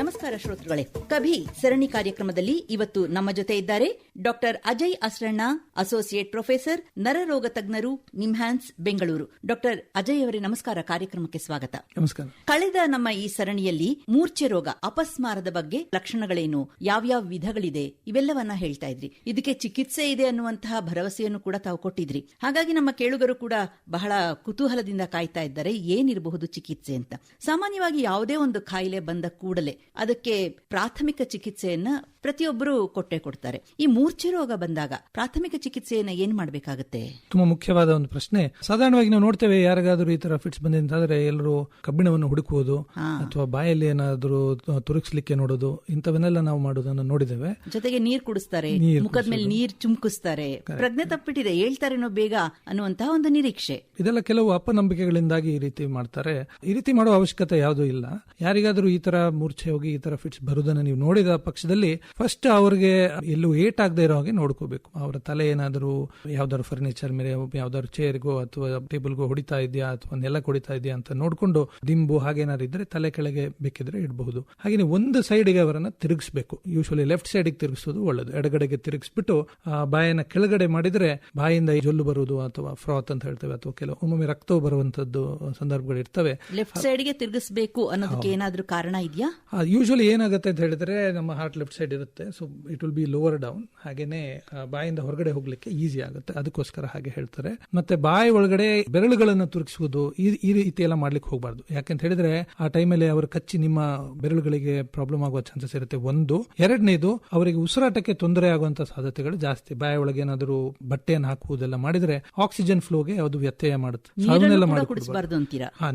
ನಮಸ್ಕಾರ ಶ್ರೋತೃಗಳೇ. ಕಭಿ ಸರಣಿ ಕಾರ್ಯಕ್ರಮದಲ್ಲಿ ಇವತ್ತು ನಮ್ಮ ಜೊತೆ ಇದ್ದಾರೆ doctor Ajay Asranna associate professor ನರರೋಗ ತಜ್ಞರು ನಿಮ್ಹಾನ್ಸ್ ಬೆಂಗಳೂರು. ಡಾಕ್ಟರ್ ಅಜಯ್ ಅವರೇ ನಮಸ್ಕಾರ. ಕಾರ್ಯಕ್ರಮಕ್ಕೆ ಸ್ವಾಗತ. ನಮಸ್ಕಾರ. ಕಳೆದ ನಮ್ಮ ಈ ಸರಣಿಯಲ್ಲಿ ಮೂರ್ಛೆ ರೋಗ ಅಪಸ್ಮಾರದ ಬಗ್ಗೆ ಲಕ್ಷಣಗಳೇನು ಯಾವ್ಯಾವ ವಿಧಗಳಿದೆ ಇವೆಲ್ಲವನ್ನ ಹೇಳ್ತಾ ಇದ್ರಿ. ಇದಕ್ಕೆ ಚಿಕಿತ್ಸೆ ಇದೆ ಅನ್ನುವಂತಹ ಭರವಸೆಯನ್ನು ಕೂಡ ತಾವು ಕೊಟ್ಟಿದ್ರಿ. ಹಾಗಾಗಿ ನಮ್ಮ ಕೇಳುಗರು ಕೂಡ ಬಹಳ ಕುತೂಹಲದಿಂದ ಕಾಯ್ತಾ ಇದ್ದಾರೆ ಏನಿರಬಹುದು ಚಿಕಿತ್ಸೆ ಅಂತ. ಸಾಮಾನ್ಯವಾಗಿ ಯಾವುದೇ ಒಂದು ಕಾಯಿಲೆ ಬಂದ ಕೂಡಲೇ ಅದಕ್ಕೆ ಪ್ರಾಥಮಿಕ ಚಿಕಿತ್ಸೆಯನ್ನ ಪ್ರತಿಯೊಬ್ಬರು ಕೊಟ್ಟೆ ಕೊಡ್ತಾರೆ. ಈ ಮೂರ್ಛೆ ರೋಗ ಬಂದಾಗ ಪ್ರಾಥಮಿಕ ಚಿಕಿತ್ಸೆಯನ್ನ ಏನ್ ಮಾಡಬೇಕಾಗುತ್ತೆ? ತುಂಬಾ ಮುಖ್ಯವಾದ ಒಂದು ಪ್ರಶ್ನೆ. ಸಾಧಾರಣವಾಗಿ ನಾವು ನೋಡ್ತೇವೆ ಯಾರಿಗಾದ್ರೂ ಈ ತರ ಫಿಟ್ಸ್ ಬಂದ್ರೆ ಎಲ್ಲರೂ ಕಬ್ಬಿಣವನ್ನು ಹುಡುಕುವುದು ಅಥವಾ ಬಾಯಲ್ಲಿ ಏನಾದರೂ ತುರುಕ್ಸ್ಲಿಕ್ಕೆ ನೋಡೋದು ಇಂಥವನ್ನೆಲ್ಲ ನಾವು ಮಾಡೋದನ್ನು ನೋಡಿದ್ದೇವೆ. ಜೊತೆಗೆ ನೀರ್ ಕುಡಿಸ್ತಾರೆ ಮುಖದ ಮೇಲೆ ನೀರ್ ಚುಮ್ಕಿಸ್ತಾರೆ. ಪ್ರಜ್ಞೆ ತಪ್ಪಿಟ್ಟಿದೆ ಹೇಳ್ತಾರೇನೋ ಬೇಗ ಅನ್ನುವಂತಹ ಒಂದು ನಿರೀಕ್ಷೆ. ಇದೆಲ್ಲ ಕೆಲವು ಅಪನಂಬಿಕೆಗಳಿಂದಾಗಿ ಈ ರೀತಿ ಮಾಡ್ತಾರೆ. ಈ ರೀತಿ ಮಾಡೋ ಅವಶ್ಯಕತೆ ಯಾವುದೂ ಇಲ್ಲ. ಯಾರಿಗಾದ್ರೂ ಈ ತರ ಮೂರ್ಛೆ ಹೋಗಿ ಈ ತರ ಫಿಟ್ಸ್ ಬರುವುದನ್ನು ನೀವು ನೋಡಿದ ಪಕ್ಷದಲ್ಲಿ ಫಸ್ಟ್ ಅವ್ರಿಗೆ ಎಲ್ಲೂ ಏಟ್ ಆಗದೆ ಇರೋ ಹಾಗೆ ನೋಡ್ಕೋಬೇಕು. ಅವರ ತಲೆ ಏನಾದರೂ ಯಾವ್ದಾದ್ರು ಫರ್ನಿಚರ್ ಮೇಲೆ ಯಾವ್ದಾದ್ರು ಚೇರ್ಗೋ ಅಥವಾ ಟೇಬಲ್ಗೋ ಹೊಡಿತಾ ಇದೆಯಾ ಅಥವಾ ನೆಲ ಹೊಡಿತಾ ಇದೆಯಾ ಅಂತ ನೋಡ್ಕೊಂಡು ದಿಂಬು ಹಾಗೇನಾದ್ರು ಇದ್ರೆ ತಲೆ ಕೆಳಗೆ ಬೇಕಿದ್ರೆ ಇಡಬಹುದು. ಹಾಗೆ ಒಂದು ಸೈಡ್ಗೆ ಅವರನ್ನ ತಿರುಗಿಸಬೇಕು. ಯೂಶಲಿ ಲೆಫ್ಟ್ ಸೈಡ್ಗೆ ತಿರುಗಿಸೋದು ಒಳ್ಳೇದು. ಎಡಗಡೆಗೆ ತಿರುಗಿಸ್ಬಿಟ್ಟು ಆ ಬಾಯನ್ನ ಕೆಳಗಡೆ ಮಾಡಿದ್ರೆ ಬಾಯಿಂದ ಈ ಜೊಲ್ಲು ಬರುವುದು ಅಥವಾ ಫ್ರಾತ್ ಅಂತ ಹೇಳ್ತೇವೆ ಅಥವಾ ಕೆಲವು ಒಮ್ಮೊಮ್ಮೆ ರಕ್ತವು ಬರುವಂತದ್ದು ಸಂದರ್ಭಗಳು ಇರ್ತವೆ. ಲೆಫ್ಟ್ ಸೈಡ್ಗೆ ತಿರುಗಿಸಬೇಕು ಅನ್ನೋದಕ್ಕೆ ಏನಾದ್ರೂ ಕಾರಣ ಇದೆಯಾ? ಯೂಶಲಿ ಏನಾಗುತ್ತೆ ಅಂತ ಹೇಳಿದ್ರೆ ನಮ್ಮ ಹಾರ್ಟ್ ಲೆಫ್ಟ್ ಸೈಡ್ ಇರುತ್ತೆ. So it will be lower down ಹಾಗೇನೆ ಬಾಯಿಂದ ಹೊರಗಡೆ ಹೋಗ್ಲಿಕ್ಕೆ ಈಸಿ ಆಗುತ್ತೆ. ಅದಕ್ಕೋಸ್ಕರ ಹಾಗೆ ಹೇಳ್ತಾರೆ. ಮತ್ತೆ ಬಾಯಿ ಒಳಗಡೆ ಬೆರಳುಗಳನ್ನು ತುರುಕಿಸುವುದು ಈ ರೀತಿ ಎಲ್ಲ ಮಾಡ್ಲಿಕ್ಕೆ ಹೋಗಬಾರ್ದು. ಯಾಕೆಂತ ಹೇಳಿದ್ರೆ ಆ ಟೈಮಲ್ಲಿ ಅವರು ಕಚ್ಚಿ ನಿಮ್ಮ ಬೆರಳುಗಳಿಗೆ ಪ್ರಾಬ್ಲಮ್ ಆಗುವ ಚಾನ್ಸಸ್ ಇರುತ್ತೆ. ಒಂದು. ಎರಡನೇದು ಅವರಿಗೆ ಉಸಿರಾಟಕ್ಕೆ ತೊಂದರೆ ಆಗುವಂತ ಸಾಧ್ಯತೆಗಳು ಜಾಸ್ತಿ. ಬಾಯಿ ಒಳಗೆ ಏನಾದರೂ ಬಟ್ಟೆಯನ್ನು ಹಾಕುವುದೆಲ್ಲ ಮಾಡಿದ್ರೆ ಆಕ್ಸಿಜನ್ ಫ್ಲೋಗೆ ಅದು ವ್ಯತ್ಯಯ ಮಾಡುತ್ತೆ.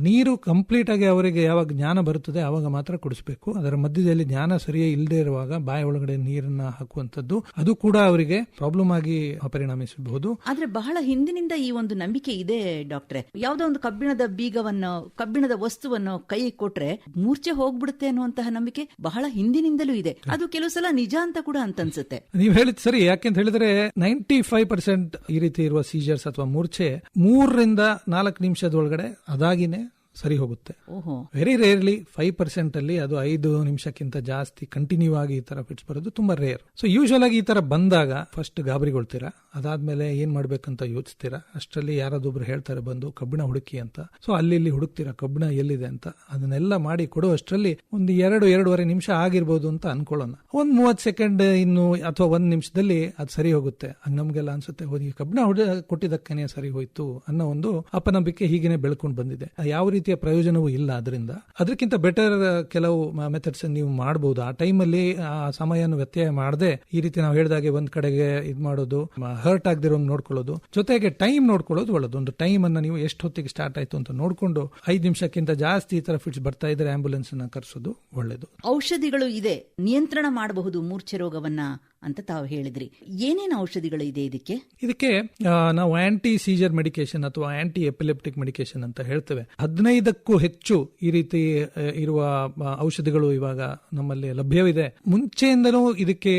ನೀರು ಕಂಪ್ಲೀಟ್ ಆಗಿ ಅವರಿಗೆ ಯಾವಾಗ ಜ್ಞಾನ ಬರುತ್ತದೆ ಅವಾಗ ಮಾತ್ರ ಕುಡಿಸಬೇಕು. ಅದರ ಮಧ್ಯದಲ್ಲಿ ಜ್ಞಾನ ಸರಿಯೇ ಇಲ್ಲದೆ ಇರುವಾಗ ಬಾಯಿ ಒಳಗಡೆ ನೀರನ್ನ ಹಾಕುವಂತದ್ದು ಅದು ಕೂಡ ಅವರಿಗೆ ಪ್ರಾಬ್ಲಮ್ ಆಗಿ ಪರಿಣಮಿಸಬಹುದು. ಆದ್ರೆ ಬಹಳ ಹಿಂದಿನಿಂದ ಈ ಒಂದು ನಂಬಿಕೆ ಇದೆ ಡಾಕ್ಟ್ರೆ. ಯಾವ್ದೋ ಒಂದು ಕಬ್ಬಿಣದ ಬೀಗವನ್ನು ಕಬ್ಬಿಣದ ವಸ್ತುವನ್ನು ಕೈ ಕೊಟ್ರೆ ಮೂರ್ಛೆ ಹೋಗ್ಬಿಡುತ್ತೆ ಅನ್ನುವಂತಹ ನಂಬಿಕೆ ಬಹಳ ಹಿಂದಿನಿಂದಲೂ ಇದೆ. ಅದು ಕೆಲವು ಸಲ ನಿಜ ಅಂತ ಕೂಡ ಅಂತ ಅನ್ಸುತ್ತೆ ನೀವ್ ಹೇಳಿದ್ ಸರಿ ಯಾಕೆಂತ ಹೇಳಿದ್ರೆ ನೈಂಟಿ ಫೈವ್ ಪರ್ಸೆಂಟ್ ಈ ರೀತಿ ಇರುವ ಸೀಜರ್ಸ್ ಅಥವಾ ಮೂರ್ಛೆ ಮೂರರಿಂದ ನಾಲ್ಕು ನಿಮಿಷದ ಒಳಗಡೆ ಅದಾಗಿನೇ ಸರಿ ಹೋಗುತ್ತೆ. ವೆರಿ ರೇರ್ಲಿ ಫೈವ್ ಪರ್ಸೆಂಟ್ ಅಲ್ಲಿ ಅದು ಐದು ನಿಮಿಷಕ್ಕಿಂತ ಜಾಸ್ತಿ ಕಂಟಿನ್ಯೂ ಆಗಿ ಈ ತರ ಫಿಟ್ಸ್ ಬರೋದು ತುಂಬಾ ರೇರ್ ಸೊ ಯೂಶಲ್ ಆಗಿ ಈ ತರ ಬಂದಾಗ ಫಸ್ಟ್ ಗಾಬರಿಗೊಳ್ತೀರಾ? ಅದಾದ್ಮೇಲೆ ಏನ್ ಮಾಡ್ಬೇಕಂತ ಯೋಚಿಸ್ತೀರಾ? ಅಷ್ಟರಲ್ಲಿ ಯಾರಾದೊಬ್ರು ಹೇಳ್ತಾರೆ ಬಂದು ಕಬ್ಬಿಣ ಹುಡುಕಿ ಅಂತ. ಸೊ ಅಲ್ಲಿ ಇಲ್ಲಿ ಹುಡುಕ್ತೀರಾ? ಕಬ್ಬಿಣ ಎಲ್ಲಿದೆ ಅಂತ. ಅದನ್ನೆಲ್ಲ ಮಾಡಿ ಕೊಡೋ ಅಷ್ಟರಲ್ಲಿ ಒಂದು ಎರಡು ಎರಡೂವರೆ ನಿಮಿಷ ಆಗಿರ್ಬೋದು ಅಂತ ಅನ್ಕೊಳ್ಳೋಣ. ಒಂದ್ ಮೂವತ್ ಸೆಕೆಂಡ್ ಇನ್ನು ಅಥವಾ ಒಂದ್ ನಿಮಿಷದಲ್ಲಿ ಅದು ಸರಿ ಹೋಗುತ್ತೆ. ಹಂಗ್ ನಮ್ಗೆಲ್ಲ ಅನ್ಸುತ್ತೆ ಹೋಗಿ ಕಬ್ಬಿಣ ಹುಡ ಕೊಟ್ಟಿದ್ದಕ್ಕೇನೆ ಸರಿ ಹೋಯ್ತು ಅನ್ನೋ ಒಂದು ಅಪನಂಬಿಕೆ ಹೀಗೇನೆ ಬೆಳ್ಕೊಂಡು ಬಂದಿದೆ. ಯಾವ ರೀತಿಯ ಪ್ರಯೋಜನವೂ ಇಲ್ಲ ಅದರಿಂದ ಅದಕ್ಕಿಂತ ಬೆಟರ್ ಕೆಲವು ಮೆಥಡ್ಸ್ ನೀವು ಮಾಡಬಹುದು ಆ ಟೈಮಲ್ಲಿ ಆ ಸಮಯವನ್ನು ವ್ಯತ್ಯಯ ಮಾಡದೆ ಈ ರೀತಿ ನಾವು ಹೇಳಿದಾಗೆ ಒಂದ್ ಕಡೆಗೆ ಇದು ಮಾಡೋದು ಹರ್ಟ್ ಆಗದಿರೋ ನೋಡ್ಕೊಳ್ಳೋದು. ಜೊತೆಗೆ ಟೈಮ್ ನೋಡ್ಕೊಳ್ಳೋದು ಒಳ್ಳೆದು. ಒಂದು ಟೈಮ್ ಅನ್ನ ನೀವು ಎಷ್ಟು ಹೊತ್ತಿಗೆ ಸ್ಟಾರ್ಟ್ ಆಯ್ತು ಅಂತ ನೋಡ್ಕೊಂಡು ಐದು ನಿಮಿಷಕ್ಕಿಂತ ಜಾಸ್ತಿ ಈ ತರ ಫಿಟ್ಸ್ ಬರ್ತಾ ಇದ್ರೆ ಆಂಬುಲೆನ್ಸ್ ಅನ್ನ ಕರೆಸೋದು ಒಳ್ಳೇದು. ಔಷಧಿಗಳು ಇದೆ. ನಿಯಂತ್ರಣ ಮಾಡಬಹುದು ಮೂರ್ಛೆ ರೋಗವನ್ನ ಅಂತ ತಾವು ಹೇಳಿದ್ರಿ. ಏನೇನು ಔಷಧಿಗಳು ಇದೆ ಇದಕ್ಕೆ ಇದಕ್ಕೆ ನಾವು ಆಂಟಿ ಸೀಜರ್ ಮೆಡಿಕೇಶನ್ ಅಥವಾ ಆಂಟಿ ಎಪಿಲೆಪ್ಟಿಕ್ ಮೆಡಿಕೇಶನ್ ಅಂತ ಹೇಳ್ತೇವೆ. ಹದಿನೈದಕ್ಕೂ ಹೆಚ್ಚು ಈ ರೀತಿ ಇರುವ ಔಷಧಿಗಳು ಇವಾಗ ನಮ್ಮಲ್ಲಿ ಲಭ್ಯವಿದೆ. ಮುಂಚೆಯಿಂದಲೂ ಇದಕ್ಕೆ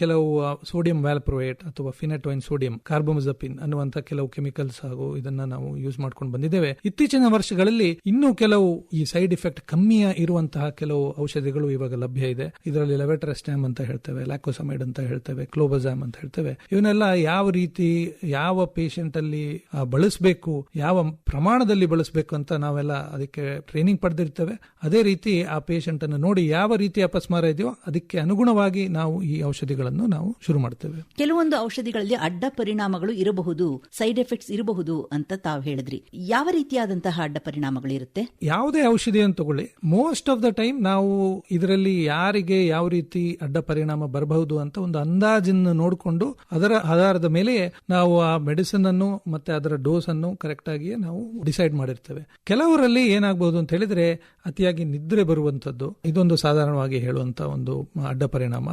ಕೆಲವು ಸೋಡಿಯಂ ವ್ಯಾಲ್ಪ್ರೋಯೇಟ್ ಅಥವಾ ಫಿನೆಟೋಯಿನ್ ಸೋಡಿಯಂ ಕಾರ್ಬೋಮಜಪಿನ್ ಅನ್ನುವಂತ ಕೆಲವು ಕೆಮಿಕಲ್ಸ್ ಹಾಗೂ ಇದನ್ನ ನಾವು ಯೂಸ್ ಮಾಡ್ಕೊಂಡು ಬಂದಿದ್ದೇವೆ. ಇತ್ತೀಚಿನ ವರ್ಷಗಳಲ್ಲಿ ಇನ್ನೂ ಕೆಲವು ಈ ಸೈಡ್ ಇಫೆಕ್ಟ್ ಕಮ್ಮಿಯ ಇರುವಂತಹ ಕೆಲವು ಔಷಧಿಗಳು ಇವಾಗ ಲಭ್ಯ ಇದೆ. ಇದರಲ್ಲಿ ಲೆವೆಟ್ರಸ್ಟ್ಯಾಮ್ ಅಂತ ಹೇಳ್ತೇವೆ ಲ್ಯಾಕೋಸಮೈಡ್ ಅಂತ ಹೇಳ್ತೇವೆ ಕ್ಲೋಬಜಾಮ್ ಅಂತ ಹೇಳ್ತೇವೆ. ಇವನ್ನೆಲ್ಲ ಯಾವ ರೀತಿ ಯಾವ ಪೇಷಂಟ್ ಅಲ್ಲಿ ಬಳಸಬೇಕು ಯಾವ ಪ್ರಮಾಣದಲ್ಲಿ ಬಳಸಬೇಕು ಅಂತ ನಾವೆಲ್ಲ ಅದಕ್ಕೆ ಟ್ರೈನಿಂಗ್ ಪಡೆದಿರ್ತೇವೆ. ಅದೇ ರೀತಿ ಆ ಪೇಷಂಟ್ ಅನ್ನು ನೋಡಿ ಯಾವ ರೀತಿ ಅಪಸ್ಮಾರ ಇದೆಯೋ ಅದಕ್ಕೆ ಅನುಗುಣವಾಗಿ ನಾವು ಈ ಔಷಧಿಗಳನ್ನು ನಾವು ಶುರು ಮಾಡ್ತೇವೆ. ಕೆಲವೊಂದು ಔಷಧಿಗಳಲ್ಲಿ ಅಡ್ಡ ಪರಿಣಾಮಗಳು ಇರಬಹುದು ಸೈಡ್ ಎಫೆಕ್ಟ್ಸ್ ಇರಬಹುದು ಅಂತ ತಾವು ಹೇಳಿದ್ರಿ. ಯಾವ ರೀತಿಯಾದಂತಹ ಅಡ್ಡ ಪರಿಣಾಮಗಳು ಇರುತ್ತೆ? ಯಾವುದೇ ಔಷಧಿಯನ್ನು ತಗೊಳ್ಳಿ. ಮೋಸ್ಟ್ ಆಫ್ ದ ಟೈಮ್ ನಾವು ಇದರಲ್ಲಿ ಯಾರಿಗೆ ಯಾವ ರೀತಿ ಅಡ್ಡ ಪರಿಣಾಮ ಬರಬಹುದು ಅಂತ ಒಂದು ಅಂದಾಜನ್ನು ನೋಡಿಕೊಂಡು ಅದರ ಆಧಾರದ ಮೇಲೆ ನಾವು ಆ ಮೆಡಿಸಿನ್ ಅನ್ನು ಮತ್ತೆ ಅದರ ಡೋಸ್ ಅನ್ನು ಕರೆಕ್ಟ್ ಆಗಿ ನಾವು ಡಿಸೈಡ್ ಮಾಡಿರ್ತೇವೆ. ಕೆಲವರಲ್ಲಿ ಏನಾಗಬಹುದು ಅಂತ ಹೇಳಿದ್ರೆ ಅತಿಯಾಗಿ ನಿದ್ರೆ ಬರುವಂತದ್ದು ಇದೊಂದು ಸಾಧಾರಣವಾಗಿ ಹೇಳುವಂತ ಒಂದು ಅಡ್ಡ ಪರಿಣಾಮ.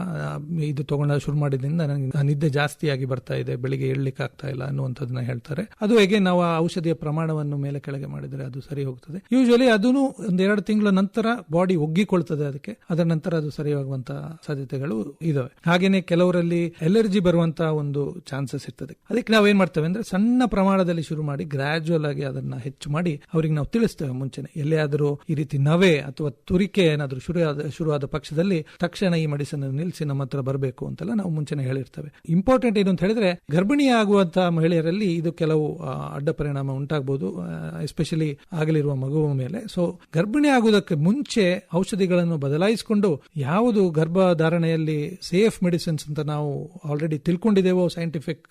ಇದು ತಗೊಂಡ ಶುರು ಮಾಡಿದ್ರಿಂದ ನನಗೆ ನಿದ್ದೆ ಜಾಸ್ತಿಯಾಗಿ ಬರ್ತಾ ಇದೆ, ಬೆಳಿಗ್ಗೆ ಹೇಳಲಿಕ್ಕೆ ಆಗ್ತಾ ಇಲ್ಲ ಅನ್ನುವಂಥದ್ದನ್ನ ಹೇಳ್ತಾರೆ. ಅದು ಹೇಗೆ ನಾವು ಆ ಔಷಧಿಯ ಪ್ರಮಾಣವನ್ನು ಮೇಲೆ ಕೆಳಗೆ ಮಾಡಿದ್ರೆ ಅದು ಸರಿ ಹೋಗ್ತದೆ. ಯೂಶಲಿ ಅದೂ ಒಂದ್ ಎರಡು ತಿಂಗಳ ನಂತರ ಬಾಡಿ ಒಗ್ಗಿಕೊಳ್ತದೆ ಅದಕ್ಕೆ. ಅದರ ನಂತರ ಅದು ಸರಿಯಾಗುವಂತಹ ಸಾಧ್ಯತೆಗಳು ಇದಾವೆ. ಹಾಗೇನೆ ಕೆಲವರಲ್ಲಿ ಎಲರ್ಜಿ ಬರುವಂತ ಒಂದು ಚಾನ್ಸಸ್ ಇರ್ತದೆ. ಅದಕ್ಕೆ ನಾವು ಏನ್ ಮಾಡ್ತೇವೆ ಅಂದ್ರೆ ಸಣ್ಣ ಪ್ರಮಾಣದಲ್ಲಿ ಶುರು ಮಾಡಿ ಗ್ರಾಜುವಲ್ ಆಗಿ ಅದನ್ನ ಹೆಚ್ಚು ಮಾಡಿ ಅವ್ರಿಗೆ ನಾವು ತಿಳಿಸ್ತೇವೆ ಮುಂಚೆನೆ. ಎಲ್ಲಿಯಾದರೂ ಈ ರೀತಿ ನವೆ ಅಥವಾ ತುರಿಕೆ ಏನಾದರೂ ಶುರುವಾದ ಶುರುವಾದ ಪಕ್ಷದಲ್ಲಿ ತಕ್ಷಣ ಈ ಮೆಡಿಸಿನ್ ನಿಲ್ಲಿಸಿ ನಮ್ಮ ಹತ್ರ ಬರಬೇಕು ಅಂತೆಲ್ಲ ನಾವು ಮುಂಚೆನೆ ಹೇಳಿರ್ತೇವೆ. ಇಂಪಾರ್ಟೆಂಟ್ ಏನು ಅಂತ ಹೇಳಿದ್ರೆ ಗರ್ಭಿಣಿ ಆಗುವಂತಹ ಮಹಿಳೆಯರಲ್ಲಿ ಇದು ಕೆಲವು ಅಡ್ಡ ಪರಿಣಾಮ ಉಂಟಾಗಬಹುದು ಎಸ್ಪೆಷಲಿ ಆಗಲಿರುವ ಮಗುವ ಮೇಲೆ. ಸೊ ಗರ್ಭಿಣಿ ಆಗುವುದಕ್ಕೆ ಮುಂಚೆ ಔಷಧಿಗಳನ್ನು ಬದಲಾಯಿಸಿಕೊಂಡು ಯಾವುದು ಗರ್ಭಧಾರಣೆಯಲ್ಲಿ ಸೇಫ್ ಮೆಡಿಸಿನ್ಸ್ ಅಂತ ನಾವು ಆಲ್ರೆಡಿ ತಿಳ್ಕೊಂಡಿದ್ದೇವೋ ಸೈಂಟಿಫಿಕ್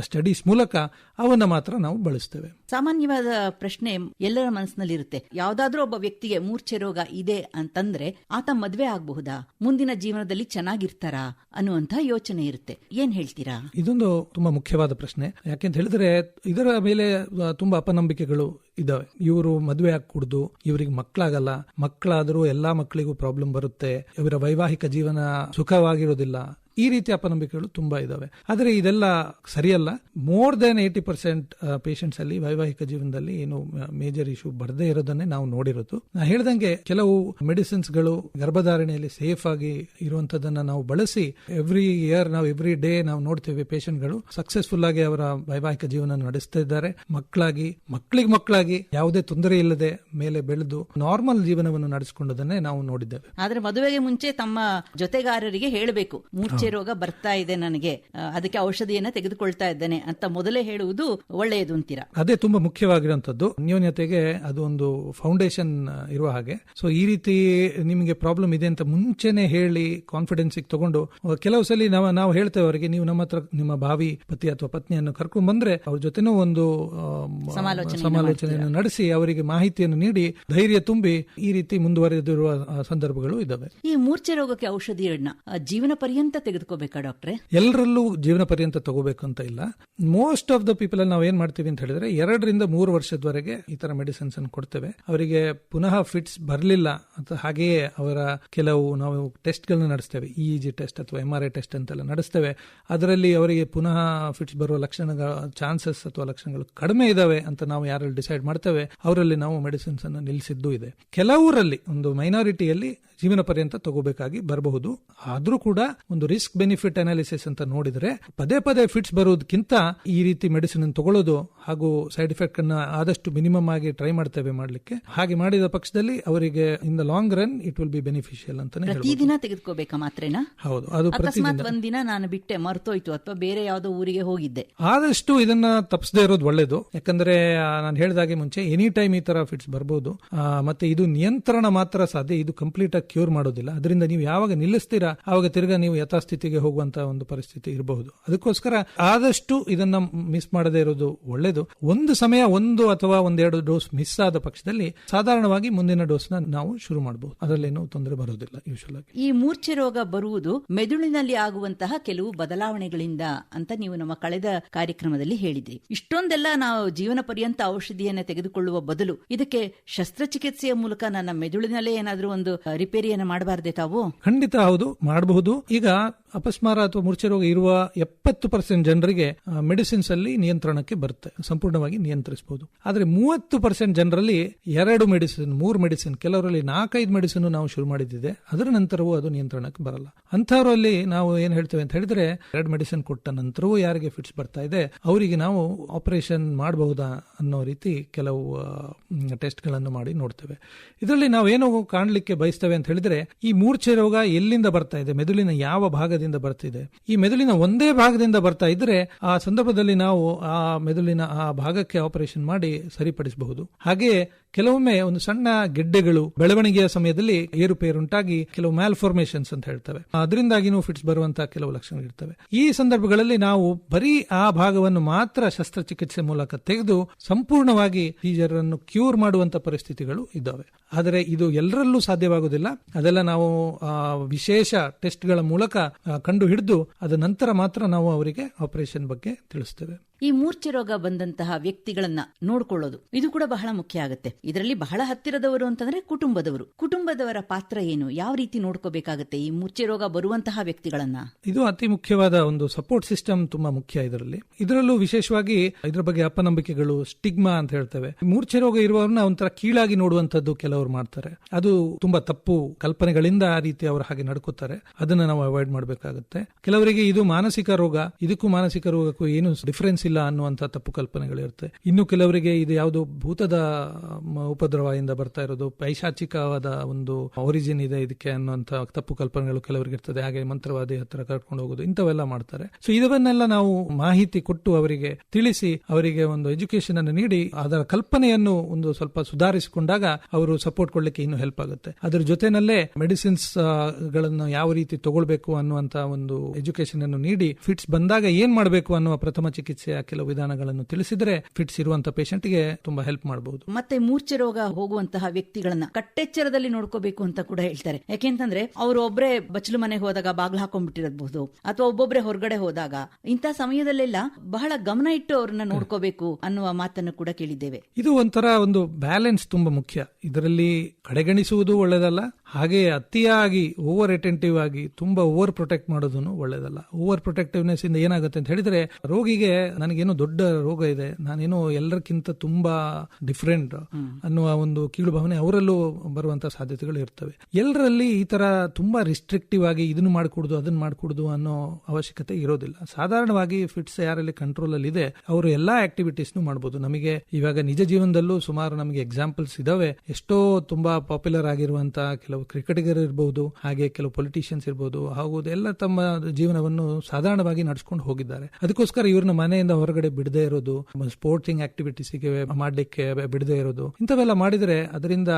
ಸ್ಟಡೀಸ್ ಮೂಲಕ ಅವನ್ನ ಮಾತ್ರ ನಾವು ಬಳಸ್ತೇವೆ. ಸಾಮಾನ್ಯವಾದ ಪ್ರಶ್ನೆ ಎಲ್ಲರ ಮನಸ್ಸಿನಲ್ಲಿರುತ್ತೆ. ಯಾವ್ದಾದ್ರೂ ಒಬ್ಬ ವ್ಯಕ್ತಿಗೆ ಮೂರ್ಛೆ ರೋಗ ಇದೆ ಅಂತಂದ್ರೆ ಆತ ಮದ್ವೆ ಆಗಬಹುದಾ? ಮುಂದಿನ ಜೀವನದಲ್ಲಿ ಚೆನ್ನಾಗಿರ್ತಾರಾ? ಅನ್ನುವಂತ ಯೋಚನೆ ಇರುತ್ತೆ. ಏನ್ ಹೇಳ್ತೀರಾ? ಇದೊಂದು ತುಂಬಾ ಮುಖ್ಯವಾದ ಪ್ರಶ್ನೆ. ಯಾಕೆಂತ ಹೇಳಿದ್ರೆ ಇದರ ಮೇಲೆ ತುಂಬಾ ಅಪನಂಬಿಕೆಗಳು ಇದಾವೆ ಇವರು ಮದುವೆ ಆಗ್ಕೂಡ್ದು, ಇವರಿಗೆ ಮಕ್ಕಳಾಗಲ್ಲ ಮಕ್ಕಳಾದರೂ ಎಲ್ಲಾ ಮಕ್ಕಳಿಗೂ ಪ್ರಾಬ್ಲಮ್ ಬರುತ್ತೆ. ಇವರ ವೈವಾಹಿಕ ಜೀವನ ಸುಖವಾಗಿರೋದಿಲ್ಲ. ಈ ರೀತಿ ಅಪನಂಬಿಕೆಗಳು ತುಂಬಾ ಇದಾವೆ. ಆದರೆ ಇದೆಲ್ಲ ಸರಿಯಲ್ಲ. More than eighty percent patients ಅಲ್ಲಿ ವೈವಾಹಿಕ ಜೀವನದಲ್ಲಿ ಏನು ಮೇಜರ್ ಇಶ್ಯೂ ಬರದೇ ಇರೋದನ್ನೇ ನಾವು ನೋಡಿರೋದು. ನಾ ಹೇಳ್ದಂಗೆ ಕೆಲವು ಮೆಡಿಸಿನ್ಸ್ಗಳು ಗರ್ಭಧಾರಣೆಯಲ್ಲಿ ಸೇಫ್ ಆಗಿ ಇರುವಂತದನ್ನ ನಾವು ಬಳಸಿ ಎವ್ರಿ ಇಯರ್ ನಾವು ಎವ್ರಿ ಡೇ ನಾವು ನೋಡ್ತೇವೆ ಪೇಷಂಟ್ಗಳು ಸಕ್ಸಸ್ಫುಲ್ ಆಗಿ ಅವರ ವೈವಾಹಿಕ ಜೀವನ ನಡೆಸ್ತಾ ಇದ್ದಾರೆ. ಮಕ್ಕಳಾಗಿ ಮಕ್ಕಳಿಗೆ ಮಕ್ಕಳಾಗಿ ಯಾವುದೇ ತೊಂದರೆ ಇಲ್ಲದೆ ಮೇಲೆ ಬೆಳೆದು ನಾರ್ಮಲ್ ಜೀವನವನ್ನು ನಡೆಸಿಕೊಂಡದನ್ನೇ ನಾವು ನೋಡಿದ್ದೇವೆ. ಆದ್ರೆ ಮದುವೆಗೆ ಮುಂಚೆ ತಮ್ಮ ಜೊತೆಗಾರರಿಗೆ ಹೇಳಬೇಕು. ರೋಗ ಬರ್ತಾ ಇದೆ ನನಗೆ. ಅದಕ್ಕೆ ಔಷಧಿಯನ್ನ ತೆಗೆದುಕೊಳ್ತಾ ಇದ್ದೇನೆ ಅಂತ ಮೊದಲೇ ಹೇಳುವುದು ಒಳ್ಳೆಯದು ಅಂತೀರಾ? ಅದೇ ತುಂಬಾ ಮುಖ್ಯವಾಗಿರುವಂತದ್ದು. ಅನ್ಯೋನ್ಯತೆಗೆ ಅದು ಒಂದು ಫೌಂಡೇಶನ್ ಇರುವ ಹಾಗೆ. ಸೊ ಈ ರೀತಿ ನಿಮಗೆ ಪ್ರಾಬ್ಲಮ್ ಇದೆ ಅಂತ ಮುಂಚೆನೆ ಹೇಳಿ ಕಾನ್ಫಿಡೆನ್ಸ್ ತಗೊಂಡು ಕೆಲವು ಸಲ ನಾವು ನಾವು ಹೇಳ್ತೇವೆ ಅವರಿಗೆ ನೀವು ನಮ್ಮ ಹತ್ರ ನಿಮ್ಮ ಭಾವಿ ಪತಿ ಅಥವಾ ಪತ್ನಿಯನ್ನು ಕರ್ಕೊಂಡ್ ಬಂದ್ರೆ ಅವ್ರ ಜೊತೆನೂ ಒಂದು ಸಮಾಲೋಚನೆಯನ್ನು ನಡೆಸಿ ಅವರಿಗೆ ಮಾಹಿತಿಯನ್ನು ನೀಡಿ ಧೈರ್ಯ ತುಂಬಿ ಈ ರೀತಿ ಮುಂದುವರೆದಿರುವ ಸಂದರ್ಭಗಳು ಇದ್ದಾವೆ. ಈ ಮೂರ್ಛೆ ರೋಗಕ್ಕೆ ಔಷಧಿಯನ್ನ ಜೀವನ ಪರ್ಯಂತ ತೆಗೆದುಕೋಬೇಕಾ, ಡಾಕ್ಟ್ರೆ? ಎಲ್ಲರಲ್ಲೂ ಜೀವನ ಪರ್ಯಂತ ತಗೋಬೇಕು ಅಂತ ಇಲ್ಲ. ಮೋಸ್ಟ್ ಆಫ್ ದ ಪೀಪಲ್ ಅಲ್ಲಿ ನಾವು ಏನ್ ಮಾಡ್ತೀವಿ ಅಂತ ಹೇಳಿದ್ರೆ, ಎರಡರಿಂದ ಮೂರು ವರ್ಷದವರೆಗೆ ಈ ತರ ಮೆಡಿಸಿನ್ಸ್ ಅನ್ನು ಕೊಡ್ತೇವೆ. ಅವರಿಗೆ ಪುನಃ ಫಿಟ್ಸ್ ಬರಲಿಲ್ಲ ಅಂತ ಹಾಗೆಯೇ ಅವರ ಕೆಲವು ನಾವು ಟೆಸ್ಟ್ ಗಳನ್ನ ನಡೆಸ್ತೇವೆ. ಇ ಜಿ ಟೆಸ್ಟ್ ಅಥವಾ ಎಂ ಆರ್ ಐ ಟೆಸ್ಟ್ ಅಂತೆಲ್ಲ ನಡೆಸ್ತೇವೆ. ಅದರಲ್ಲಿ ಅವರಿಗೆ ಪುನಃ ಫಿಟ್ಸ್ ಬರುವ ಲಕ್ಷಣಗಳ ಚಾನ್ಸಸ್ ಅಥವಾ ಲಕ್ಷಣಗಳು ಕಡಿಮೆ ಇದಾವೆ ಅಂತ ನಾವು ಯಾರಲ್ಲಿ ಡಿಸೈಡ್ ಮಾಡ್ತೇವೆ, ಅವರಲ್ಲಿ ನಾವು ಮೆಡಿಸಿನ್ಸ್ ಅನ್ನು ನಿಲ್ಲಿಸಿದ್ದು ಇದೆ. ಕೆಲವರಲ್ಲಿ, ಒಂದು ಮೈನಾರಿಟಿಯಲ್ಲಿ ಜೀವನ ಪರ್ಯಂತ ತಗೋಬೇಕಾಗಿ ಬರಬಹುದು. ಆದ್ರೂ ಕೂಡ ಒಂದು ರಿಸ್ಕ್ ಬೆನಿಫಿಟ್ ಅನಾಲಿಸಿಸ್ ಅಂತ ನೋಡಿದ್ರೆ ಪದೇ ಪದೇ ಫಿಟ್ಸ್ ಬರೋದಕ್ಕಿಂತ ಈ ರೀತಿ ಮೆಡಿಸಿನ್ ಅನ್ನು ತಗೊಳ್ಳೋದು ಹಾಗೂ ಸೈಡ್ ಎಫೆಕ್ಟ್ ಅನ್ನ ಆದಷ್ಟು ಮಿನಿಮಮ್ ಆಗಿ ಟ್ರೈ ಮಾಡ್ತೇವೆ ಮಾಡ್ಲಿಕ್ಕೆ. ಹಾಗೆ ಮಾಡಿದ ಪಕ್ಷದಲ್ಲಿ ಅವರಿಗೆ in the long run it will be beneficial ಅಂತಾನೆ ಪ್ರತಿದಿನ ತೆಗೆದುಕೋಬೇಕಾ ಮಾತ್ರೇನಾ? ಹೌದು ಅದು ಅಕಸ್ಮಾತ್ ಒಂದಿನ ನಾನು ಬಿಟ್ಟೆ ಮರ್ತೋಯ್ತು ಅಥವಾ ಬೇರೆ ಯಾವುದೋ ಊರಿಗೆ ಹೋಗಿದ್ದೆ. ಆದಷ್ಟು ಇದನ್ನ ತಪ್ಪಿಸದೇ ಇರೋದು ಒಳ್ಳೇದು. ಯಾಕಂದ್ರೆ ನಾನು ಹೇಳಿದಾಗೆ ಮುಂಚೆ ಎನಿ ಟೈಮ್ ಈ ತರ ಫಿಟ್ಸ್ ಬರಬಹುದು ಮತ್ತೆ ಇದು ನಿಯಂತ್ರಣ ಮಾತ್ರ ಸಾಧ್ಯ ಇದು ಕಂಪ್ಲೀಟ್ ಆಗಿ ಕ್ಯೂರ್ ಮಾಡೋದಿಲ್ಲ. ಅದರಿಂದ ನೀವು ಯಾವಾಗ ನಿಲ್ಲಿಸ್ತೀರಾ ಆವಾಗ ತಿರ್ಗಾ ನೀವು ಯಥಾಸ್ಥಿತಿಗೆ ಹೋಗುವಂತ ಒಂದು ಪರಿಸ್ಥಿತಿ ಇರಬಹುದು. ಅದಕ್ಕೋಸ್ಕರ ಆದಷ್ಟು ಇದನ್ನ ಮಿಸ್ ಮಾಡದೇ ಇರೋದು ಒಳ್ಳೆಯದು ಒಂದು ಸಮಯ ಒಂದು ಅಥವಾ ಒಂದೆರಡು ಡೋಸ್ ಮಿಸ್ ಆದ ಪಕ್ಷದಲ್ಲಿ ಸಾಧಾರಣವಾಗಿ ಮುಂದಿನ ಡೋಸ್ ನಾವು ಶುರು ಮಾಡಬಹುದು ಅದರಲ್ಲೇನು ತೊಂದರೆ ಬರೋದಿಲ್ಲ ಯೂಶಲ್ ಆಗಿ. ಈ ಮೂರ್ಛೆ ರೋಗ ಬರುವುದು ಮೆದುಳಿನಲ್ಲಿ ಆಗುವಂತಹ ಕೆಲವು ಬದಲಾವಣೆಗಳಿಂದ ಅಂತ ನೀವು ನಮ್ಮ ಕಳೆದ ಕಾರ್ಯಕ್ರಮದಲ್ಲಿ ಹೇಳಿದ್ರಿ. ಇಷ್ಟೊಂದೆಲ್ಲ ನಾವು ಜೀವನ ಪರ್ಯಂತ ಔಷಧಿಯನ್ನು ತೆಗೆದುಕೊಳ್ಳುವ ಬದಲು ಇದಕ್ಕೆ ಶಸ್ತ್ರಚಿಕಿತ್ಸೆಯ ಮೂಲಕ ನನ್ನ ಮೆದುಳಿನಲ್ಲೇ ಏನಾದರೂ ಒಂದು ರಿಪೇರಿಯನ್ನು ಮಾಡಬಾರ್ದೆ ತಾವು? ಖಂಡಿತ ಹೌದು ಮಾಡಬಹುದು. ಈಗ ಅಪಸ್ಮಾರ ಅಥವಾ ಮೂರ್ಛೆ ರೋಗ ಇರುವ ಎಪ್ಪತ್ತು ಪರ್ಸೆಂಟ್ ಜನರಿಗೆ ಮೆಡಿಸಿನ್ಸ್ ಅಲ್ಲಿ ನಿಯಂತ್ರಣಕ್ಕೆ ಬರುತ್ತೆ. ಸಂಪೂರ್ಣವಾಗಿ ನಿಯಂತ್ರಿಸಬಹುದು ಆದ್ರೆ ಮೂವತ್ತು ಪರ್ಸೆಂಟ್ ಜನರಲ್ಲಿ ಎರಡು ಮೆಡಿಸಿನ್ ಮೂರು ಮೆಡಿಸಿನ್ ಕೆಲವರಲ್ಲಿ ನಾಲ್ಕೈದು ಮೆಡಿಸಿನ್ ನಾವು ಶುರು ಮಾಡಿದ್ದಿದೆ. ಅದರ ನಂತರವೂ ಅದು ನಿಯಂತ್ರಣಕ್ಕೆ ಬರಲ್ಲ. ಅಂತಹವರಲ್ಲಿ ನಾವು ಏನ್ ಹೇಳ್ತೇವೆ ಅಂತ ಹೇಳಿದ್ರೆ, ಎರಡು ಮೆಡಿಸಿನ್ ಕೊಟ್ಟ ನಂತರವೂ ಯಾರಿಗೆ ಫಿಟ್ಸ್ ಬರ್ತಾ ಇದೆ, ಅವರಿಗೆ ನಾವು ಆಪರೇಷನ್ ಮಾಡಬಹುದಾ ಅನ್ನೋ ರೀತಿ ಕೆಲವು ಟೆಸ್ಟ್ಗಳನ್ನು ಮಾಡಿ ನೋಡ್ತೇವೆ. ಇದರಲ್ಲಿ ನಾವೇನು ಕಾಣಲಿಕ್ಕೆ ಬಯಸ್ತೇವೆ ಅಂತ ಹೇಳಿದ್ರೆ, ಈ ಮೂರ್ಛೆ ರೋಗ ಎಲ್ಲಿಂದ ಬರ್ತಾ ಇದೆ, ಮೆದುಳಿನ ಯಾವ ಭಾಗದಿಂದ ಬರ್ತಿದೆ. ಈ ಮೆದುಳಿನ ಒಂದೇ ಭಾಗದಿಂದ ಬರ್ತಾ ಇದ್ರೆ ಆ ಸಂದರ್ಭದಲ್ಲಿ ನಾವು ಆ ಮೆದುಳಿನ ಆ ಭಾಗಕ್ಕೆ ಆಪರೇಷನ್ ಮಾಡಿ ಸರಿಪಡಿಸಬಹುದು. ಹಾಗೆಯೇ ಕೆಲವೊಮ್ಮೆ ಒಂದು ಸಣ್ಣ ಗೆಡ್ಡೆಗಳು ಬೆಳವಣಿಗೆಯ ಸಮಯದಲ್ಲಿ ಏರುಪೇರುಂಟಾಗಿ ಕೆಲವು ಮ್ಯಾಲ್ಫಾರ್ಮೇಶನ್ಸ್ ಅಂತ ಹೇಳ್ತವೆ. ಅದರಿಂದಾಗಿನೂ ಫಿಟ್ಸ್ ಬರುವಂತಹ ಕೆಲವು ಲಕ್ಷಣಗಳಿರ್ತವೆ ಈ ಸಂದರ್ಭಗಳಲ್ಲಿ ನಾವು ಬರೀ ಆ ಭಾಗವನ್ನು ಮಾತ್ರ ಶಸ್ತ್ರಚಿಕಿತ್ಸೆ ಮೂಲಕ ತೆಗೆದು ಸಂಪೂರ್ಣವಾಗಿ ಸೀಜರ್ ಅನ್ನು ಕ್ಯೂರ್ ಮಾಡುವಂತ ಪರಿಸ್ಥಿತಿಗಳು ಇದ್ದಾವೆ. ಆದರೆ ಇದು ಎಲ್ಲರಲ್ಲೂ ಸಾಧ್ಯವಾಗುವುದಿಲ್ಲ. ಅದೆಲ್ಲ ನಾವು ವಿಶೇಷ ಟೆಸ್ಟ್ಗಳ ಮೂಲಕ ಕಂಡು ಹಿಡಿದು ಅದ ನಂತರ ಮಾತ್ರ ನಾವು ಅವರಿಗೆ ಆಪರೇಷನ್ ಬಗ್ಗೆ ತಿಳಿಸ್ತೇವೆ. ಈ ಮೂರ್ಛೆ ರೋಗ ಬಂದಂತಹ ವ್ಯಕ್ತಿಗಳನ್ನ ನೋಡ್ಕೊಳ್ಳೋದು. ಇದು ಕೂಡ ಬಹಳ ಮುಖ್ಯ ಆಗುತ್ತೆ. ಇದರಲ್ಲಿ ಬಹಳ ಹತ್ತಿರದವರು ಅಂತಂದ್ರೆ ಕುಟುಂಬದವರು. ಕುಟುಂಬದವರ ಪಾತ್ರ ಏನು? ಯಾವ ರೀತಿ ನೋಡ್ಕೋಬೇಕಾಗುತ್ತೆ ಈ ಮೂರ್ಛೆ ರೋಗ ಬರುವಂತಹ ವ್ಯಕ್ತಿಗಳನ್ನ? ಇದು ಅತಿ ಮುಖ್ಯವಾದ ಒಂದು ಸಪೋರ್ಟ್ ಸಿಸ್ಟಮ್ ತುಂಬಾ ಮುಖ್ಯ ಇದರಲ್ಲಿ. ಇದರಲ್ಲೂ ವಿಶೇಷವಾಗಿ ಇದರ ಬಗ್ಗೆ ಅಪನಂಬಿಕೆಗಳು ಸ್ಟಿಗ್ಮಾ ಅಂತ ಹೇಳ್ತೇವೆ. ಮೂರ್ಛೆ ರೋಗ ಇರುವವರನ್ನ ಒಂಥರ ಕೀಳಾಗಿ ನೋಡುವಂತದ್ದು ಕೆಲವರು ಮಾಡ್ತಾರೆ. ಅದು ತುಂಬಾ ತಪ್ಪು ಕಲ್ಪನೆಗಳಿಂದ ಆ ರೀತಿ ಅವರು ಹಾಗೆ ನಡ್ಕೋತಾರೆ. ಅದನ್ನ ನಾವು ಅವಾಯ್ಡ್ ಮಾಡಬೇಕಾಗುತ್ತೆ. ಕೆಲವರಿಗೆ ಇದು ಮಾನಸಿಕ ರೋಗ, ಇದಕ್ಕೂ ಮಾನಸಿಕ ರೋಗಕ್ಕೂ ಏನು ಡಿಫರೆನ್ಸ್ ಇಲ್ಲ ಅನ್ನುವಂತ ತಪ್ಪು ಕಲ್ಪನೆಗಳಿರುತ್ತೆ. ಇನ್ನು ಕೆಲವರಿಗೆ ಇದು ಯಾವುದೋ ಭೂತದ ಉಪದ್ರವದಿಂದ ಬರ್ತಾ ಇರೋದು, ಪೈಶಾಚಿಕವಾದ ಒಂದು ಒರಿಜಿನ್ ಇದೆ ಇದಕ್ಕೆ ಅನ್ನುವಂಥ ತಪ್ಪು ಕಲ್ಪನೆಗಳು ಕೆಲವರಿಗೆ ಇರ್ತದೆ ಹಾಗೆ ಮಂತ್ರವಾದಿ ಹತ್ರ ಕರ್ಕೊಂಡು ಹೋಗೋದು, ಇಂಥವೆಲ್ಲ ಮಾಡ್ತಾರೆ. ಸೊ ಇದನ್ನೆಲ್ಲ ನಾವು ಮಾಹಿತಿ ಕೊಟ್ಟು ಅವರಿಗೆ ತಿಳಿಸಿ, ಅವರಿಗೆ ಒಂದು ಎಜುಕೇಶನ್ ಅನ್ನು ನೀಡಿ, ಅದರ ಕಲ್ಪನೆಯನ್ನು ಒಂದು ಸ್ವಲ್ಪ ಸುಧಾರಿಸಿಕೊಂಡಾಗ ಅವರು ಸಪೋರ್ಟ್ ಕೊಡ್ಲಿಕ್ಕೆ ಇನ್ನೂ ಹೆಲ್ಪ್ ಆಗುತ್ತೆ. ಅದರ ಜೊತೆನಲ್ಲೇ ಮೆಡಿಸಿನ್ಸ್ಗಳನ್ನು ಯಾವ ರೀತಿ ತಗೊಳ್ಬೇಕು ಅನ್ನುವಂತ ಒಂದು ಎಜುಕೇಶನ್ ಅನ್ನು ನೀಡಿ ಫಿಟ್ಸ್ ಬಂದಾಗ ಏನ್ ಮಾಡಬೇಕು ಅನ್ನುವ ಪ್ರಥಮ ಚಿಕಿತ್ಸೆಯ ಕೆಲವು ವಿಧಾನಗಳನ್ನು ತಿಳಿಸಿದ್ರೆ ಫಿಟ್ಸ್ ಇರುವಂತ ಪೇಷಂಟ್ಗೆ ತುಂಬಾ ಹೆಲ್ಪ್ ಮಾಡಬಹುದು ಮತ್ತೆ ಮೂರ್ಛೆ ರೋಗ ಹೋಗುವಂತಹ ವ್ಯಕ್ತಿಗಳನ್ನ ಕಟ್ಟೆಚ್ಚರದಲ್ಲಿ ನೋಡ್ಕೋಬೇಕು ಅಂತ ಕೂಡ ಹೇಳ್ತಾರೆ. ಯಾಕೆಂತಂದ್ರೆ ಅವರು ಒಬ್ಬರೇ ಬಚ್ಚಲು ಮನೆಗೆ ಹೋದಾಗ ಬಾಗ್ಲು ಹಾಕೊಂಡ್ಬಿಟ್ಟಿರಬಹುದು ಅಥವಾ ಒಬ್ಬೊಬ್ಬರೇ ಹೊರಗಡೆ ಹೋದಾಗ ಇಂಥ ಸಮಯದಲ್ಲೆಲ್ಲ ಬಹಳ ಗಮನ ಇಟ್ಟು ಅವ್ರನ್ನ ನೋಡ್ಕೋಬೇಕು ಅನ್ನುವ ಮಾತನ್ನು ಕೂಡ ಕೇಳಿದ್ದೇವೆ. ಇದು ಒಂಥರ ಒಂದು ಬ್ಯಾಲೆನ್ಸ್ ತುಂಬಾ ಮುಖ್ಯ. ಇದರಲ್ಲಿ ಕಡೆಗಣಿಸುವುದು ಒಳ್ಳೆಯದಲ್ಲ ಹಾಗೆ ಅತಿಯಾಗಿ ಓವರ್ ಅಟೆಂಟಿವ್ ಆಗಿ ತುಂಬಾ ಓವರ್ ಪ್ರೊಟೆಕ್ಟ್ ಮಾಡೋದನ್ನು ಒಳ್ಳೇದಲ್ಲ. ಓವರ್ ಪ್ರೊಟೆಕ್ಟಿವ್ನೆಸ್ ಇಂದ ಏನಾಗುತ್ತೆ ಅಂತ ಹೇಳಿದ್ರೆ, ರೋಗಿಗೆ ನನಗೇನು ದೊಡ್ಡ ರೋಗ ಇದೆ, ನಾನೇನು ಎಲ್ಲರಿಗಿಂತ ತುಂಬಾ ಡಿಫ್ರೆಂಟ್ ಅನ್ನುವ ಒಂದು ಕೀಳು ಭಾವನೆ ಅವರಲ್ಲೂ ಬರುವಂತ ಸಾಧ್ಯತೆಗಳು ಇರ್ತವೆ. ಎಲ್ಲರಲ್ಲಿ ಈ ತರ ತುಂಬಾ ರಿಸ್ಟ್ರಿಕ್ಟಿವ್ ಆಗಿ ಇದನ್ನು ಮಾಡಿಕೊಡುದು, ಅದನ್ನ ಮಾಡಿಕೊಡುದು ಅನ್ನೋ ಅವಶ್ಯಕತೆ ಇರೋದಿಲ್ಲ. ಸಾಧಾರಣವಾಗಿ ಫಿಟ್ಸ್ ಯಾರಲ್ಲಿ ಕಂಟ್ರೋಲ್ ಅಲ್ಲಿ ಇದೆ, ಅವರು ಎಲ್ಲಾ ಆಕ್ಟಿವಿಟೀಸ್ ಮಾಡಬಹುದು ನಮಗೆ ಇವಾಗ ನಿಜ ಜೀವನದಲ್ಲೂ ಸುಮಾರು ನಮಗೆ ಎಕ್ಸಾಂಪಲ್ಸ್ ಇದಾವೆ. ಎಷ್ಟೋ ತುಂಬಾ ಪಾಪ್ಯುಲರ್ ಆಗಿರುವಂತಹ ಕೆಲವು ಕ್ರಿಕೆಟಿಗರು ಇರಬಹುದು ಹಾಗೆ ಕೆಲವು ಪೊಲಿಟಿಷಿಯನ್ಸ್ ಇರಬಹುದು ಹಾಗೂ ಎಲ್ಲ ತಮ್ಮ ಜೀವನವನ್ನು ಸಾಧಾರಣವಾಗಿ ನಡೆಸ್ಕೊಂಡು ಹೋಗಿದ್ದಾರೆ. ಅದಕ್ಕೋಸ್ಕರ ಇವ್ರನ್ನ ಮನೆಯಿಂದ ಹೊರಗಡೆ ಬಿಡದೆ ಇರೋದು ಸ್ಪೋರ್ಟ್ಸಿಂಗ್ ಆಕ್ಟಿವಿಟೀಸ್ ಮಾಡ್ಲಿಕ್ಕೆ ಬಿಡದೆ ಇರೋದು, ಇಂಥವೆಲ್ಲ ಮಾಡಿದರೆ ಅದರಿಂದ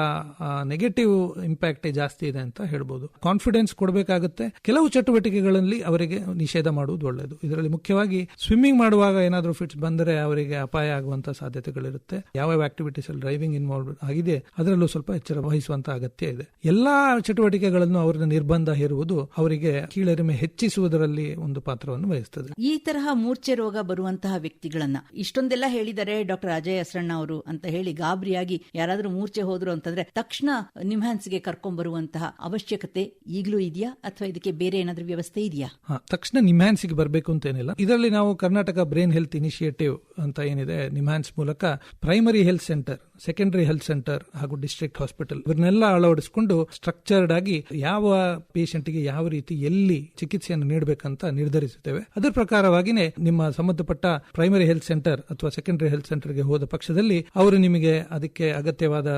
ನೆಗೆಟಿವ್ ಇಂಪ್ಯಾಕ್ಟ್ ಜಾಸ್ತಿ ಇದೆ ಅಂತ ಹೇಳ್ಬೋದು. ಕಾನ್ಫಿಡೆನ್ಸ್ ಕೊಡಬೇಕಾಗುತ್ತೆ. ಕೆಲವು ಚಟುವಟಿಕೆಗಳಲ್ಲಿ ಅವರಿಗೆ ನಿಷೇಧ ಮಾಡುವುದು ಒಳ್ಳೆಯದು ಇದರಲ್ಲಿ ಮುಖ್ಯವಾಗಿ ಸ್ವಿಮ್ಮಿಂಗ್ ಮಾಡುವಾಗ ಏನಾದರೂ ಫಿಟ್ಸ್ ಬಂದರೆ ಅವರಿಗೆ ಅಪಾಯ ಆಗುವಂತ ಸಾಧ್ಯತೆಗಳಿರುತ್ತೆ. ಯಾವ ಆಕ್ಟಿವಿಟೀಸ್ ಅಲ್ಲಿ ಡ್ರೈವಿಂಗ್ ಇನ್ವಾಲ್ವ್ ಆಗಿದೆ, ಅದರಲ್ಲೂ ಸ್ವಲ್ಪ ಎಚ್ಚರ ವಹಿಸುವಂತ ಅಗತ್ಯ ಇದೆ. ಎಲ್ಲಾ ಚಟುವಟಿಕೆಗಳನ್ನು ಅವರ ನಿರ್ಬಂಧ ಹೇರುವುದು ಅವರಿಗೆ ಕೀಳರಿಮೆ ಹೆಚ್ಚಿಸುವುದರಲ್ಲಿ ಒಂದು ಪಾತ್ರವನ್ನು ವಹಿಸುತ್ತದೆ ಈ ತರಹ ಮೂರ್ಛೆ ರೋಗ ಬರುವಂತಹ ವ್ಯಕ್ತಿಗಳನ್ನ ಇಷ್ಟೊಂದೆಲ್ಲ ಹೇಳಿದರೆ ಡಾಕ್ಟರ್ ಅಜಯ್ ಅಸರಣ್ಣ ಅವರು ಅಂತ ಹೇಳಿ ಗಾಬರಿಯಾಗಿ ಯಾರಾದ್ರೂ ಮೂರ್ಛೆ ಹೋದ್ರು ಅಂತಂದ್ರೆ ತಕ್ಷಣ ನಿಮ್ಹಾನ್ಸ್ಗೆ ಕರ್ಕೊಂಡ್ ಬರುವಂತಹ ಅವಶ್ಯಕತೆ ಈಗಲೂ ಇದೆಯಾ ಅಥವಾ ಇದಕ್ಕೆ ಬೇರೆ ಏನಾದ್ರೂ ವ್ಯವಸ್ಥೆ ಇದೆಯಾ? ತಕ್ಷಣ ನಿಮ್ಹಾನ್ಸ್ಗೆ ಬರಬೇಕು ಅಂತ ಏನಿಲ್ಲ. ಇದರಲ್ಲಿ ನಾವು ಕರ್ನಾಟಕ ಬ್ರೈನ್ ಹೆಲ್ತ್ ಇನಿಷಿಯೇಟಿವ್ ಅಂತ ಏನಿದೆ ನಿಮ್ಹಾನ್ಸ್ ಮೂಲಕ primary health centre secondary health centre ಹಾಗೂ ಡಿಸ್ಟ್ರಿಕ್ಟ್ ಹಾಸ್ಪಿಟಲ್ ಇವರನ್ನೆಲ್ಲ ಅಳವಡಿಸಿಕೊಂಡು ಸ್ಟ್ರಕ್ಚರ್ಡ್ ಆಗಿ ಯಾವ ಪೇಷಂಟ್ಗೆ ಯಾವ ರೀತಿ ಎಲ್ಲಿ ಚಿಕಿತ್ಸೆಯನ್ನು ನೀಡಬೇಕಂತ ನಿರ್ಧರಿಸುತ್ತೇವೆ. ಅದರ ಪ್ರಕಾರವಾಗಿನೇ ನಿಮ್ಮ ಸಂಬಂಧಪಟ್ಟ ಪ್ರೈಮರಿ ಹೆಲ್ತ್ ಸೆಂಟರ್ ಅಥವಾ ಸೆಕೆಂಡರಿ ಹೆಲ್ತ್ ಸೆಂಟರ್ಗೆ ಹೋದ ಪಕ್ಷದಲ್ಲಿ ಅವರು ನಿಮಗೆ ಅದಕ್ಕೆ ಅಗತ್ಯವಾದ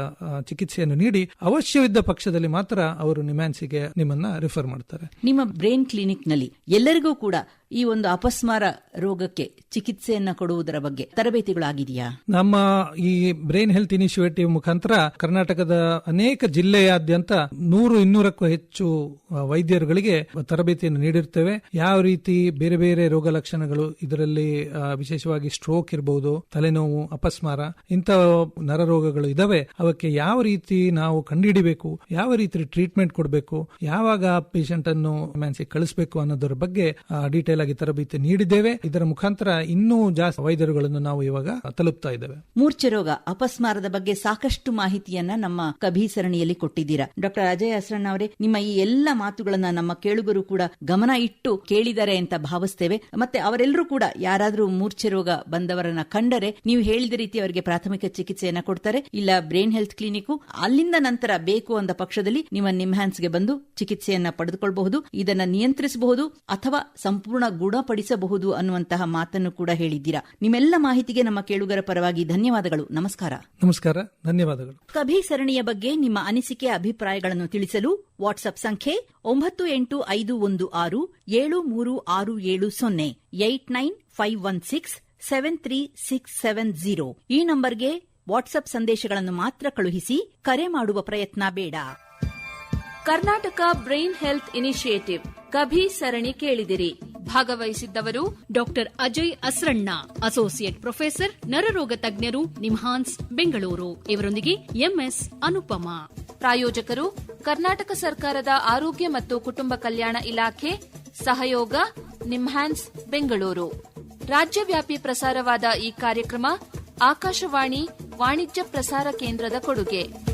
ಚಿಕಿತ್ಸೆಯನ್ನು ನೀಡಿ, ಅವಶ್ಯವಿದ್ದ ಪಕ್ಷದಲ್ಲಿ ಮಾತ್ರ ಅವರು ನಿಮ್ಯಾನ್ಸಿಗೆ ನಿಮ್ಮನ್ನ ರಿಫರ್ ಮಾಡ್ತಾರೆ. ನಿಮ್ಮ ಬ್ರೈನ್ ಕ್ಲಿನಿಕ್ನಲ್ಲಿ ಎಲ್ಲರಿಗೂ ಕೂಡ ಈ ಒಂದು ಅಪಸ್ಮಾರ ರೋಗಕ್ಕೆ ಚಿಕಿತ್ಸೆಯನ್ನ ಕೊಡುವುದರ ಬಗ್ಗೆ ತರಬೇತಿಗಳಾಗಿದೆಯಾ? ನಮ್ಮ ಈ ಬ್ರೈನ್ ಹೆಲ್ತ್ ಇನಿಷಿಯೇಟಿವ್ ಮುಖಾಂತರ ಕರ್ನಾಟಕದ ಅನೇಕ ಜಿಲ್ಲೆಯಾದ್ಯಂತ ನೂರು ಇನ್ನೂರಕ್ಕೂ ಹೆಚ್ಚು ವೈದ್ಯರುಗಳಿಗೆ ತರಬೇತಿಯನ್ನು ನೀಡಿರ್ತೇವೆ. ಯಾವ ರೀತಿ ಬೇರೆ ಬೇರೆ ರೋಗ ಲಕ್ಷಣಗಳು ಇದರಲ್ಲಿ ವಿಶೇಷವಾಗಿ ಸ್ಟ್ರೋಕ್ ಇರಬಹುದು ತಲೆನೋವು, ಅಪಸ್ಮಾರ, ಇಂಥ ನರರೋಗಗಳು ಇದಾವೆ. ಅವಕ್ಕೆ ಯಾವ ರೀತಿ ನಾವು ಕಂಡುಹಿಡಿಬೇಕು, ಯಾವ ರೀತಿ ಟ್ರೀಟ್ಮೆಂಟ್ ಕೊಡಬೇಕು, ಯಾವಾಗ ಪೇಷಂಟ್ ಅನ್ನು ಮ್ಯಾನ್ಸಿಗೆ ಕಳಿಸಬೇಕು ಅನ್ನೋದರ ಬಗ್ಗೆ ಡೀಟೇಲ್ ಆಗಿ ತರಬೇತಿ ನೀಡಿದ್ದೇವೆ. ಇದರ ಮುಖಾಂತರ ಇನ್ನೂ ಜಾಸ್ತಿ ವೈದ್ಯರುಗಳನ್ನು ನಾವು ಇವಾಗ ತಲುಪ್ತಾ ಇದ್ದೇವೆ. ಮೂರ್ಛೆ ರೋಗ, ಅಪಸ್ಮಾರದ ಬಗ್ಗೆ ಸಾಕಷ್ಟು ಮಾಹಿತಿಯನ್ನ ನಮ್ಮ ಕಭಿ ಸರಣಿಯಲ್ಲಿ ಕೊಟ್ಟಿದ್ದೀರಾ. ಡಾಕ್ಟರ್ ಅಜಯ್ ಅಸ್ರಣ್ಣ ಅವರೇ, ನಿಮ್ಮ ಈ ಎಲ್ಲ ಮಾತುಗಳನ್ನ ನಮ್ಮ ಕೇಳುಗರು ಕೂಡ ಗಮನ ಇಟ್ಟು ಕೇಳಿದ್ದಾರೆ ಅಂತ ಭಾವಿಸ್ತೇವೆ. ಮತ್ತೆ ಅವರೆಲ್ಲರೂ ಕೂಡ ಯಾರಾದರೂ ಮೂರ್ಛೆ ರೋಗ ಬಂದವರನ್ನ ಕಂಡರೆ ನೀವು ಹೇಳಿದ ರೀತಿ ಅವರಿಗೆ ಪ್ರಾಥಮಿಕ ಚಿಕಿತ್ಸೆಯನ್ನ ಕೊಡ್ತಾರೆ. ಇಲ್ಲ, ಬ್ರೈನ್ ಹೆಲ್ತ್ ಕ್ಲಿನಿಕ್ ಅಲ್ಲಿಂದ ನಂತರ ಬೇಕು ಅಂದ ಪಕ್ಷದಲ್ಲಿ ನಿಮ್ಮ ನಿಮ್ಹ್ಯಾನ್ಸ್ಗೆ ಬಂದು ಚಿಕಿತ್ಸೆಯನ್ನ ಪಡೆದುಕೊಳ್ಳಬಹುದು ಇದನ್ನ ನಿಯಂತ್ರಿಸಬಹುದು ಅಥವಾ ಸಂಪೂರ್ಣ ಗುಣಪಡಿಸಬಹುದು ಅನ್ನುವಂತಹ ಮಾತನ್ನು ಕೂಡ ಹೇಳಿದ್ದೀರಾ. ನಿಮ್ಮೆಲ್ಲ ಮಾಹಿತಿಗೆ ನಮ್ಮ ಕೇಳುಗರ ಪರವಾಗಿ ಧನ್ಯವಾದಗಳು. ನಮಸ್ಕಾರ. ನಮಸ್ಕಾರ. ಧನ್ಯವಾದಗಳು. ಕಭಿ ಸರಣಿಯ ಬಗ್ಗೆ ನಿಮ್ಮ ಅನಿಸಿಕೆ ಅಭಿಪ್ರಾಯಗಳನ್ನು ತಿಳಿಸಲು ವಾಟ್ಸ್ಆಪ್ ಸಂಖ್ಯೆ ಒಂಬತ್ತು ಎಂಟು ಐದು ಒಂದು ಆರು ಏಳು ಮೂರು ಆರು ಏಳು ಸೊನ್ನೆ eight nine five one six seven three six seven zero ಈ ನಂಬರ್ಗೆ ವಾಟ್ಸ್ಆಪ್ ಸಂದೇಶಗಳನ್ನು ಮಾತ್ರ ಕಳುಹಿಸಿ ಕರೆ ಮಾಡುವ ಪ್ರಯತ್ನ ಬೇಡ. Karnataka brain health initiative KaBHI ಸರಣಿ ಕೇಳಿದಿರಿ. ಭಾಗವಹಿಸಿದ್ದವರು doctor Ajay Asranna, associate professor ನರರೋಗ ತಜ್ಞರು ನಿಮ್ಹಾನ್ಸ್ ಬೆಂಗಳೂರು. ಇವರೊಂದಿಗೆ ಎಂಎಸ್ ಅನುಪಮ. ಪ್ರಾಯೋಜಕರು ಕರ್ನಾಟಕ ಸರ್ಕಾರದ ಆರೋಗ್ಯ ಮತ್ತು ಕುಟುಂಬ ಕಲ್ಯಾಣ ಇಲಾಖೆ, ಸಹಯೋಗ ನಿಮ್ಹಾನ್ಸ್ ಬೆಂಗಳೂರು. ರಾಜ್ಯವ್ಯಾಪಿ ಪ್ರಸಾರವಾದ ಈ ಕಾರ್ಯಕ್ರಮ ಆಕಾಶವಾಣಿ ವಾಣಿಜ್ಯ ಪ್ರಸಾರ ಕೇಂದ್ರದ ಕೊಡುಗೆ.